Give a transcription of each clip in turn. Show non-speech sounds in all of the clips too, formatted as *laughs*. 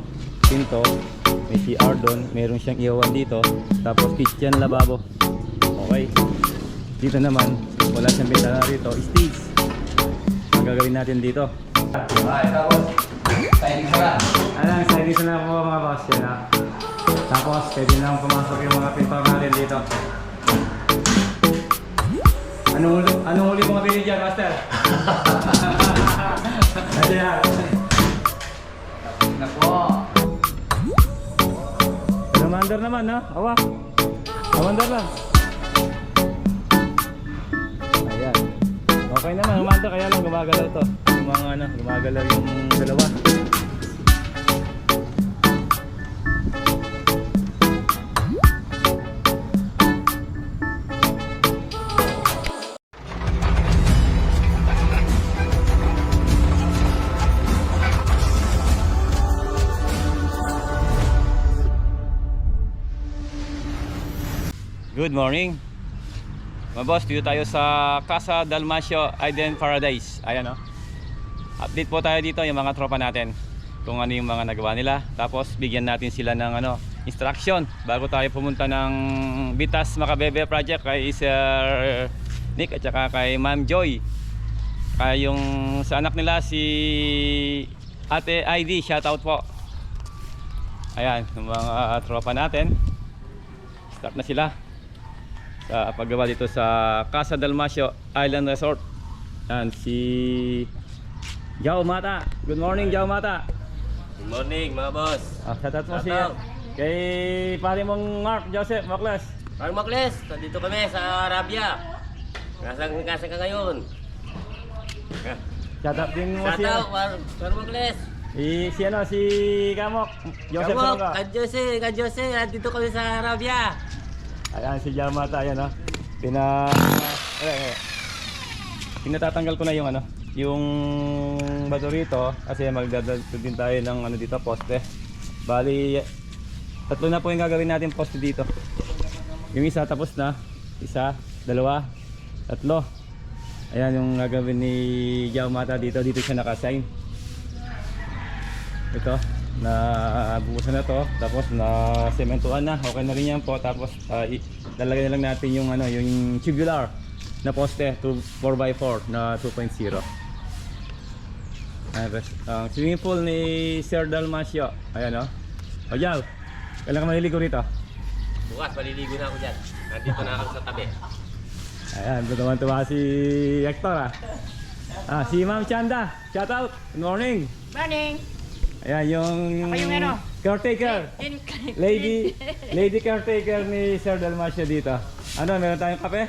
ano, pinto. May CR doon. Meron siyang iwan dito. Tapos kitchen, lababo. Okay. Dito naman, wala siyang bintana rito. Stage. Ang gagawin natin dito. Okay, tapos, signing ka na. Ayan, ready na po mga boss. Yan na. Tapos, pwede na pumasok yung mga pintor natin dito. Anong huli, anong huli mo mabili dyan, Master? *laughs* *laughs* Ayan. Na po. Commander naman, ha? Awa. Commander lang. Ayan. Okay naman, commander. Kaya lang gumagalaw ito. Yung mga ano, gumagalaw yung dalawa. Good morning. Mga boss, dito tayo sa Casa Dalmasio Eden Paradise. Ayan o. Update po tayo dito yung mga tropa natin. Kung ano yung mga nagawa nila. Tapos bigyan natin sila ng ano, instruction bago tayo pumunta ng Bitas Makabebe Project kay Sir Nick at saka kay Ma'am Joy. Kaya yung sa anak nila si Ate ID, shoutout po. Ayan, yung mga tropa natin. Start na sila sa paggawa dito sa Casa Dalmasio Island Resort. Yan si Jao Mata. Good morning Jao Mata. Good morning mga boss. Ah, shoutout mo si Shoutout. kay pare mong Mark Joseph Macles. Parang Makles, nandito kami sa Arabia. Nasaan nasaan ka ngayon? Shoutout din mo si Shoutout, Par- Parang Makles. si, si ano si Kamok Joseph Kamok. Kan Jose, Jose, kami sa Arabia. Ayan si Jao Mata yan oh. Pina eh, eh. Pinatatanggal ko na yung ano, yung bato rito kasi magdadal din tayo ng ano dito poste. Bali tatlo na po yung gagawin natin poste dito. Yung isa tapos na, isa, dalawa, tatlo. Ayan yung gagawin ni Jao Mata dito, dito siya naka-sign. Ito, na bukusan na to, tapos na sementuhan na, okay na rin yan po. Tapos i- lalagay na lang natin yung ano, yung tubular na poste, 2 4x4 na 2.0. Ayan, res- Ang swimming pool ni Sir Dalmasio. Ayan o. Oh. O Jal, kailan ka maliligo rito? Bukas, maliligo na ako dyan. Nandito na ako sa tabi. Ayan, ito naman tuwa si Hector ah. Ah, si Ma'am Chanda. Shout out. Good morning. Morning! Ayan, yung, Ako yung ano? caretaker. Lady, lady caretaker ni Sir Dalmasio dito. Ano, meron tayong kape?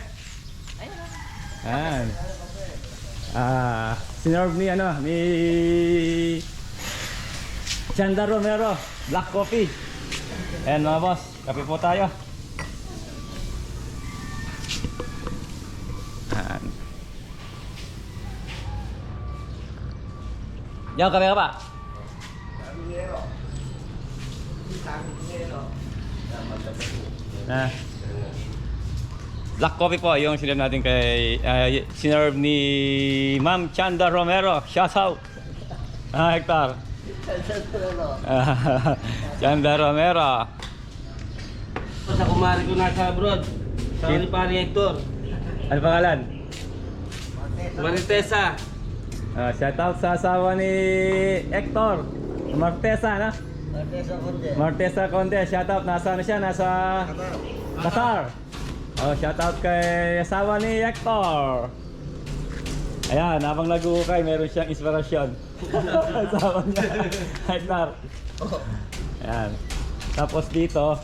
Ayan. Ah, sinerve ni ano, ni Chanda Romero, black coffee. Ayan mga boss, kape po tayo. Ayan. Diyan, kape ka pa? Ah. Black coffee po, yung sinerve natin kay uh, sinerve ni Ma'am Chanda Romero. Shout out. Ah, Hector. Ah, *laughs* Chanda Romero. Sa kumari ko nasa abroad. Sa Sin- pari Hector. Ano pangalan? Maritesa. Ah, shout out sa asawa ni Hector. Martesa, na? Martesa Conde. Shout out. Nasa ano siya? Nasa Qatar. Oh, shout out kay asawa ni Hector. Ayan, habang nag-uukay, meron siyang inspirasyon. *laughs* asawa niya. Hector. Ayan. Tapos dito,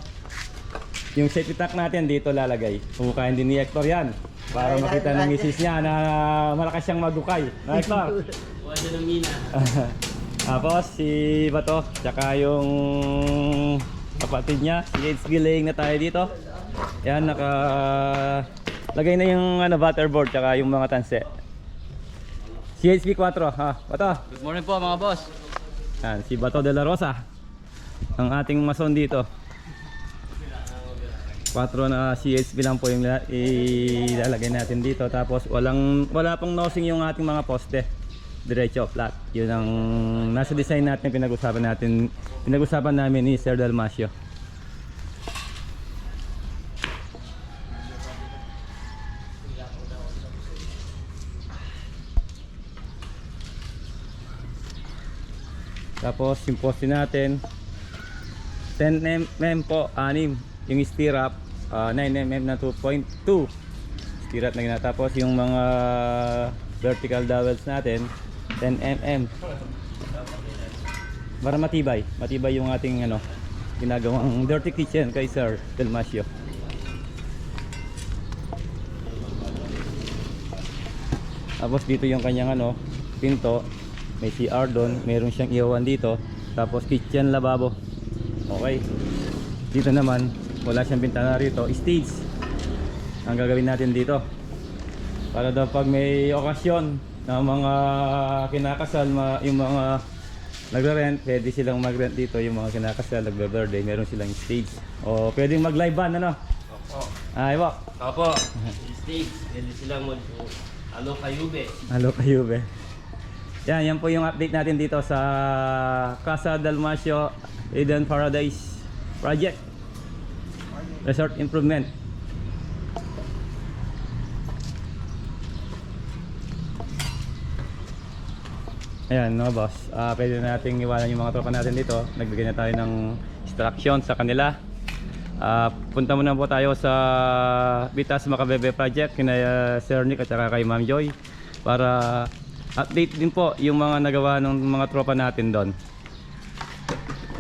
yung safety tank natin dito lalagay. Hukayin din ni Hector yan. Para makita ng misis niya na malakas siyang magukay. *laughs* Na Hector. Buwan siya ng mina. *laughs* Tapos si Bato, tsaka yung kapatid niya, si Gates Giling na tayo dito. Yan, naka lagay na yung ano, butterboard tsaka yung mga tanse. CHP 4, ha? Bato. Good morning po mga boss. Yan, si Bato de la Rosa. Ang ating mason dito. 4 na CHP lang po yung la- ilalagay natin dito. Tapos walang wala pong nosing yung ating mga poste. Diretso, flat. Yun ang nasa design natin, pinag-usapan natin, pinag-usapan namin ni Sir Dalmasio. Tapos yung poste natin 10mm po, 6 yung stirrup, ah, 9mm na 2.2 stirrup na gina. Tapos yung mga vertical dowels natin 10mm para matibay, matibay yung ating ano ginagawang dirty kitchen kay Sir Delmasio. Tapos dito yung kanyang ano, pinto. May CR doon, meron siyang iwan dito. Tapos kitchen lababo. Okay. Dito naman, wala siyang bintana rito. Stage. Ang gagawin natin dito. Para daw pag may okasyon na mga kinakasal, ma- yung mga nagre-rent, pwede silang mag-rent dito. Yung mga kinakasal, nagbe-birthday, meron silang stage. O pwedeng mag-live band, ano? Opo. Ay, wak. Opo. Stage. Pwede silang mag... Ano kayo be? Halo kayo, be. Yan, yan po yung update natin dito sa Casa Dalmasio Eden Paradise Project. Resort Improvement. Ayan, no boss. Ah, pwede na nating iwanan yung mga tropa natin dito. Nagbigay na tayo ng instruction sa kanila. Ah, punta muna po tayo sa Bitas Makabebe Project kina uh, Sir Nick at saka kay Ma'am Joy para update din po yung mga nagawa ng mga tropa natin doon.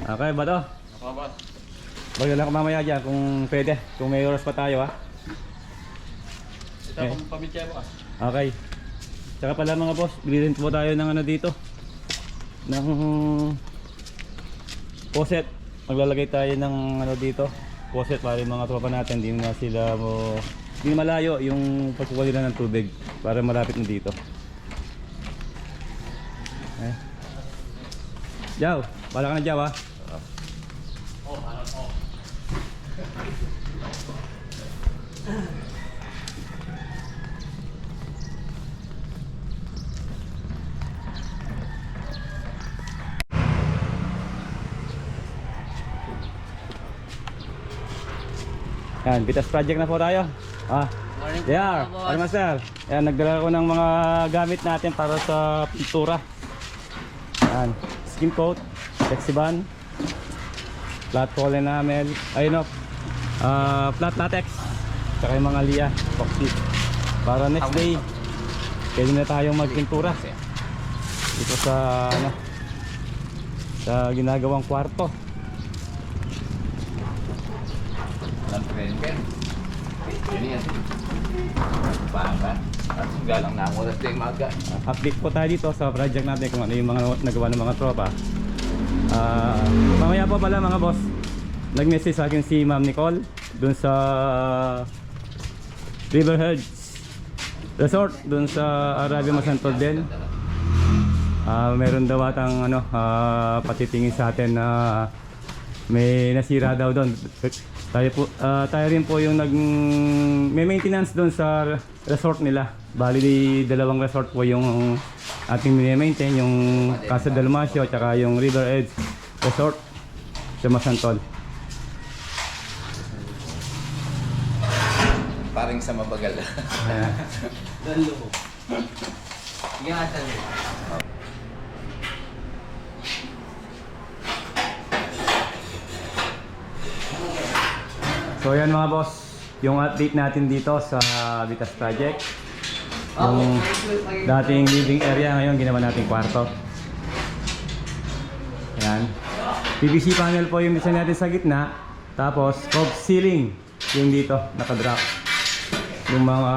Okay ba to? Opo, boss. Bagay lang mamaya dyan kung pwede, kung may oras pa tayo ha. Ito Eh. akong pamitsya mo ah. Okay. Tsaka pala mga boss, bili po tayo ng ano dito. Ng poset. Maglalagay tayo ng ano dito. Poset para yung mga tropa natin, hindi na sila mo hindi malayo yung pagkukuha nila ng tubig para malapit na dito. Eh. Jaw, bala ka na Jaw ha. Yan, Bitas project na po tayo. Ah, Morning boss. Ano master? Yan, nagdala ko ng mga gamit natin para sa pintura. Yan, skin coat, Texiban, flat fall enamel, ayun o, ah, flat latex, tsaka yung mga liya, epoxy. Para next day, pwede na tayong magpintura. Dito sa, ano, sa ginagawang kwarto. Galang na ako sa maga. Uh, update po tayo dito sa project natin kung ano yung mga nagawa ng mga tropa. Ah, mamaya po pala mga boss, nag-message sa akin si Ma'am Nicole dun sa Riverheads Resort dun sa Arabia Masantol din. Ah, meron daw atang ano, ah, patitingin sa atin na may nasira daw doon. Tayo po ah, tayo rin po yung nag may maintenance doon sa resort nila. Bali dalawang resort po yung ating mini-maintain yung Casa Dalmasio at saka yung River Edge Resort sa Masantol. Parang sa mabagal. Loob. Ingatan mo. So yan mga boss, yung update natin dito sa Vitas Project. Yung dating living area ngayon ginawa natin kwarto. Yan. PVC panel po yung design natin sa gitna. Tapos cove ceiling yung dito nakadrop. Yung mga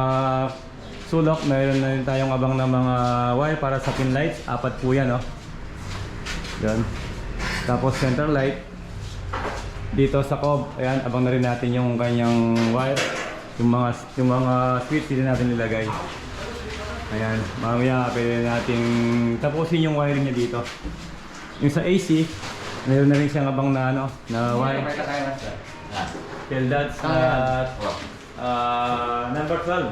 sulok, mayroon na rin tayong abang ng mga wire para sa pin lights. Apat po yan, oh. Yan. Tapos center light. Dito sa cob, ayan, abang na rin natin yung kanyang wire. Yung mga yung mga switch din natin nilagay. Ayan, mamaya pwede nating tapusin yung wiring niya dito. Yung sa AC, mayroon na rin siyang abang na ano, na wire. Tell that at ah, number 12.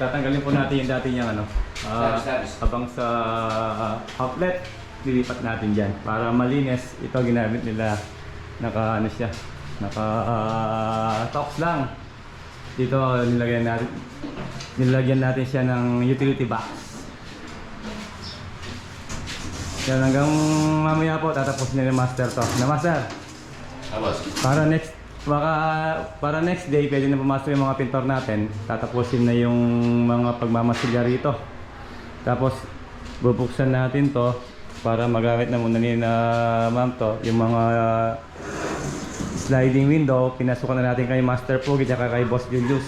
Tatanggalin po natin yung dati niyang ano, Ah, service. habang sa outlet, lilipat natin dyan. Para malinis, ito ginamit nila. Naka ano siya, naka ah, tox lang. Dito nilagyan natin, nilagyan natin siya ng utility box. Yan hanggang mamaya po tatapos nila master to. Na master, Tapos, para next baka para next day pwede na pumasok yung mga pintor natin. Tatapusin na yung mga pagmamasilya rito. Tapos bubuksan natin to para magamit na muna ni na ma'am to yung mga sliding window pinasukan na natin kay Master Pogi at kay Boss Julius.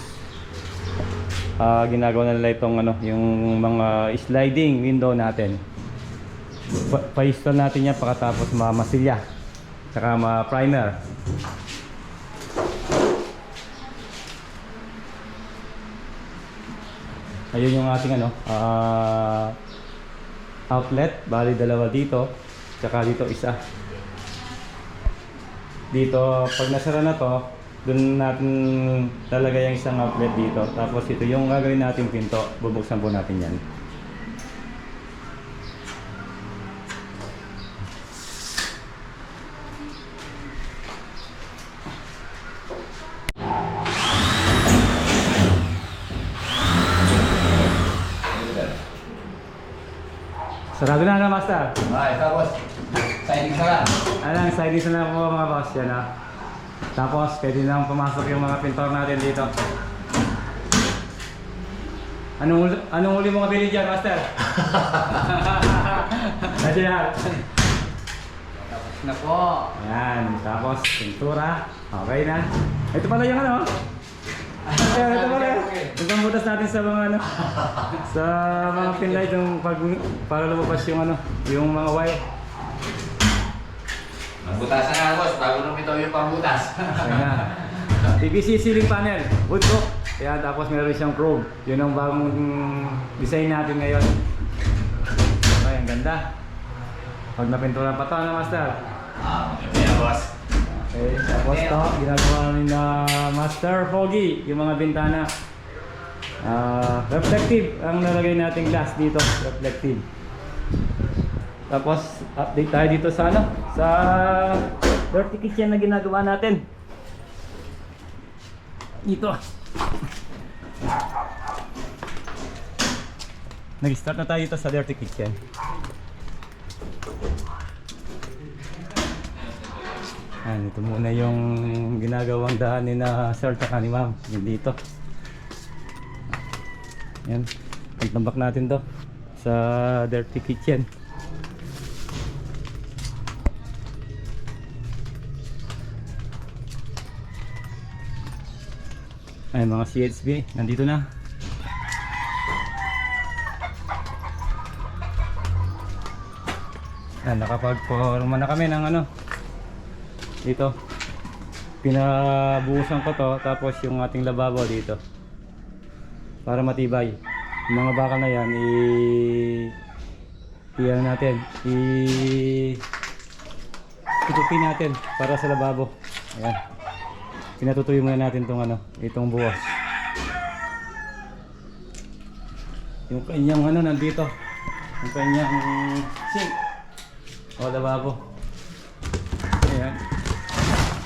Ah, ginagawa na nila itong ano, yung mga sliding window natin. Pa- Pa-install natin yan pagkatapos mamasilya. Tsaka ma-primer. Ayun yung ating ano, ah, outlet. Bali dalawa dito. Tsaka dito isa. Dito, pag nasara na to, dun natin lalagay yung isang outlet dito. Tapos ito yung gagawin natin pinto. Bubuksan po natin yan. Sarado na na, Master. okay, tapos, sa lang. Alang, side isa na po mga boss yan ha. Tapos, pwede nang pumasok yung mga pintor natin dito. Anong, anong uli mo kabili dyan, Master? Nandiyan *laughs* na. Tapos na po. Yan, tapos pintura. Okay na. Ito pala yung ano. Ayan, ito pala. Yung pambutas natin sa mga ano. *laughs* Sa mga pinlight yung pag para lumabas yung ano, yung mga wire. Magbutasan na boss, bago nung ito yung pambutas. PVC ceiling panel, wood cook. Ayan, tapos meron siyang chrome. Yun ang bagong design natin ngayon. Okay, ang ganda. Pag napintura pa to, ano master? Ah, okay, boss. Okay, tapos to, ginagawa ni na Master Foggy, yung mga bintana. Ah, reflective ang nalagay nating glass dito, reflective. Tapos update tayo dito sa ano, sa dirty kitchen na ginagawa natin. Dito. Nag-start na tayo dito sa dirty kitchen. Yan, ito muna yung ginagawang daan ni na sir tsaka ni ma'am. Yung dito. Yan. Pagtambak natin to sa dirty kitchen. Ay, mga CHB, nandito na. Yan, nakapag-forma na kami ng ano, dito. Pinabuhusan ko to tapos yung ating lababo dito. Para matibay. Yung mga bakal na yan i i ano natin i tutupin natin para sa lababo. Ayan pinatutuyo muna natin tong ano itong buwas. Yung kanyang ano nandito. Yung kanyang sink. O lababo. Ayan.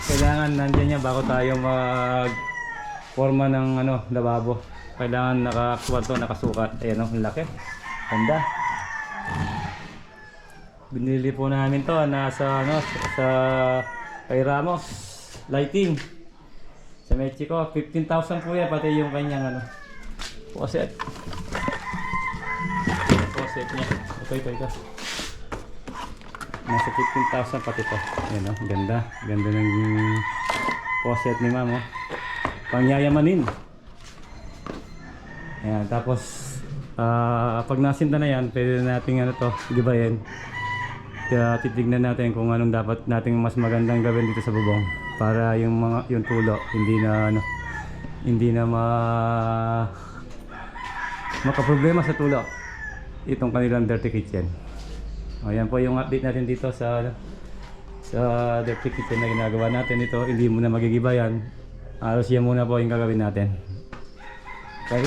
Kailangan nandiyan niya bago tayo mag forma ng ano lababo. Kailangan nakakuha to nakasukat. Ayan oh, ang laki. Ganda. Binili po namin to nasa ano sa kay Ramos lighting sa Mexico 15,000 po yan pati yung kanyang ano faucet faucet niya ito ito ito Nasa 15,000 pati to. Ayan o, ganda. Ganda ng faucet ni ma'am o. Pangyayamanin. Ayan, tapos ah, pag nasinta na yan, pwede na natin ano to, gibayin. Kaya titignan natin kung anong dapat nating mas magandang gawin dito sa bubong para yung mga yung tulo hindi na ano, hindi na ma makaproblema sa tulo itong kanilang dirty kitchen. Ayan po yung update natin dito sa ano, sa dirty kitchen na ginagawa natin ito. Hindi muna magigiba yan. Alos yan muna po yung gagawin natin. Okay?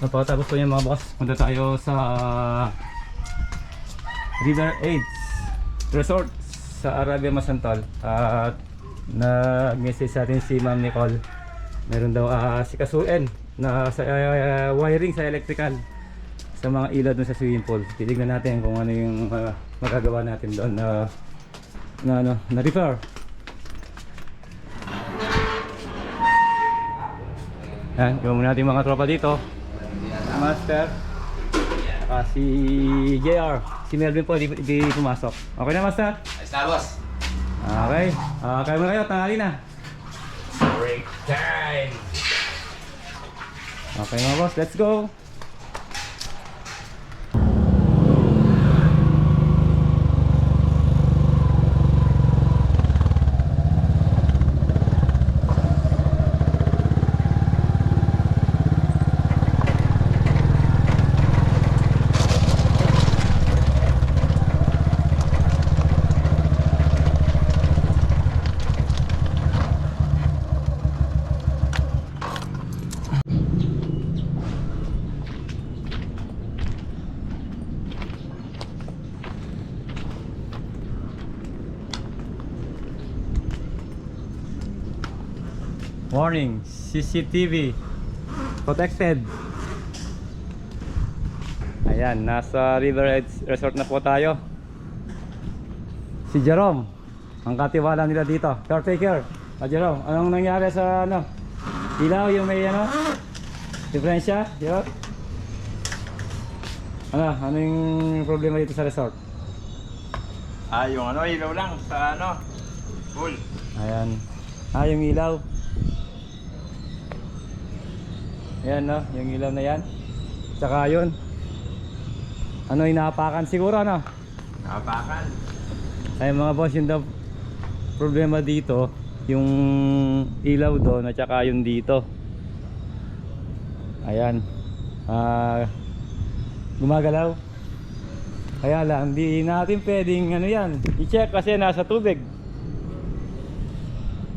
Napatapos po yan mga boss. Punta tayo sa River Aids Resort sa Arabia Masantal. At nag-message sa atin si Ma'am Nicole. Meron daw uh, si Kasuin na sa ah, wiring sa electrical sa mga ilaw dun sa swimming pool. Titignan natin kung ano yung ah, magagawa natin doon na na ano, na repair. Yan, gawin natin yung mga tropa dito. Master. Si JR. Si Melvin po, di, di pumasok. Okay na, Master? Ayos na, boss. Okay. Ah, kaya mo kayo, tangali na. Break time. Okay mga boss, let's go! Warning, CCTV protected. Ayan, nasa River Edge Resort na po tayo. Si Jerome, ang katiwala nila dito. Caretaker. Ah, Jerome, anong nangyari sa ano? Ilaw yung may ano? Diferensya? Jerome? Ano? Ano yung problema dito sa resort? Ah, yung ano, ilaw lang sa ano, full. Ayan. Ah, yung ilaw. Ayan no, yung ilaw na yan. Tsaka yun. Ano, inaapakan siguro no? Nakapakan. Ay mga boss, yung daw problema dito, yung ilaw doon at saka yung dito. Ayan. Ah, gumagalaw. Kaya lang, di natin pwedeng ano yan, i-check kasi nasa tubig.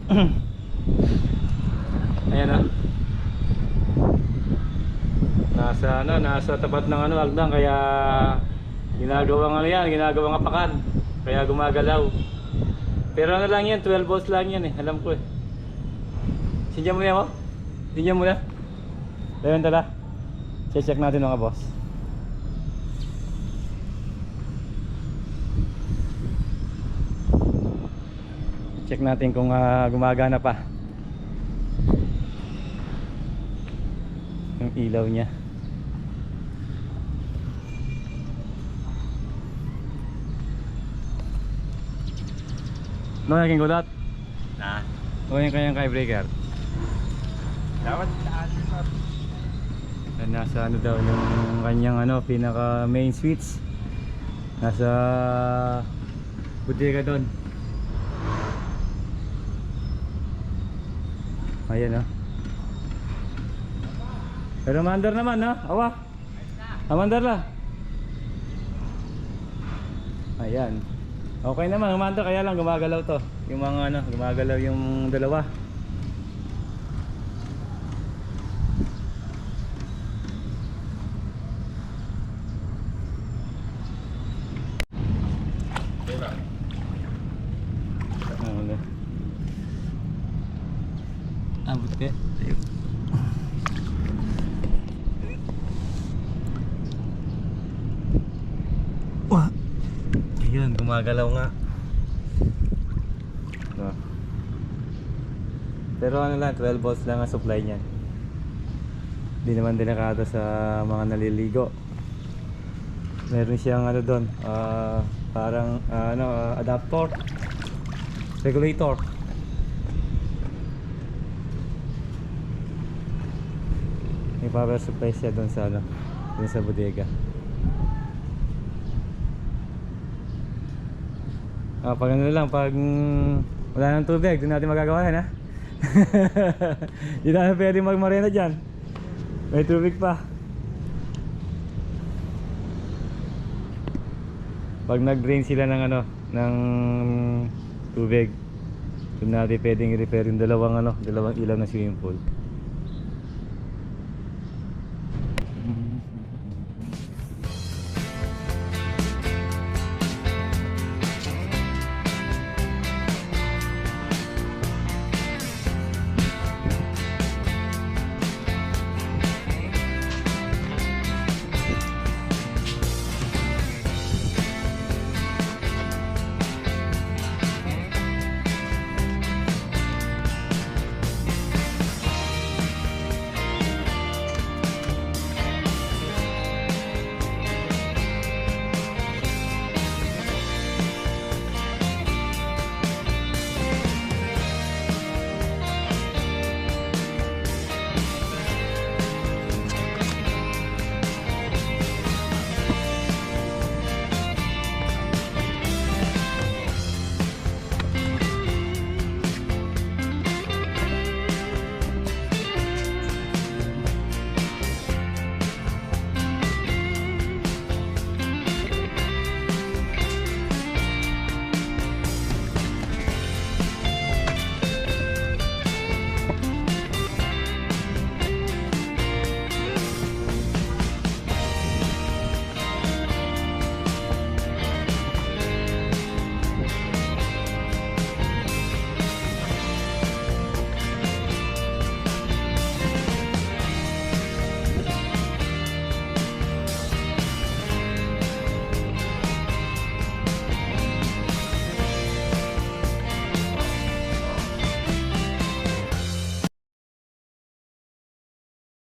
*clears throat* Ayan na. Nasa ano, nasa tapat ng ano, agdang kaya ginagawang ano yan, ginagawang apakan. Kaya gumagalaw. Pero ano lang yan, 12 volts lang yan eh, alam ko eh. Sindihan mo yan mo? Sindihan mo na? Ayun tala. Check natin mga boss. Check natin kung ah, gumagana pa. Yung ilaw niya. No, yakin ko dat. Na, O yung kanyang kay breaker. dapat sa Na nasa ano daw yung kanyang ano pinaka main switch. Nasa bodega doon. Ayan oh. Pero mandar naman no awa. Amandar la. Ayan okay naman umandar kaya lang gumagalaw to. Yung mga ano gumagalaw yung dalawa Ah, wala. Ah, buti. Wah. Ayun, gumagalaw nga. Ah. Pero ano lang, 12 volts lang ang supply niyan. Hindi naman delikado sa mga naliligo. Meron siyang ano doon, ah, parang ah, ano, ah, adapter, regulator. May power supply siya doon sa ano, doon sa bodega. Ah, pag ano lang, pag wala nang tubig, doon natin magagawa yan ha. *laughs* Hindi na pwede magmarena dyan. May tubig pa. Pag nag-drain sila ng ano, ng tubig, doon natin pwedeng i-repair yung dalawang ano, dalawang ilaw ng swimming pool.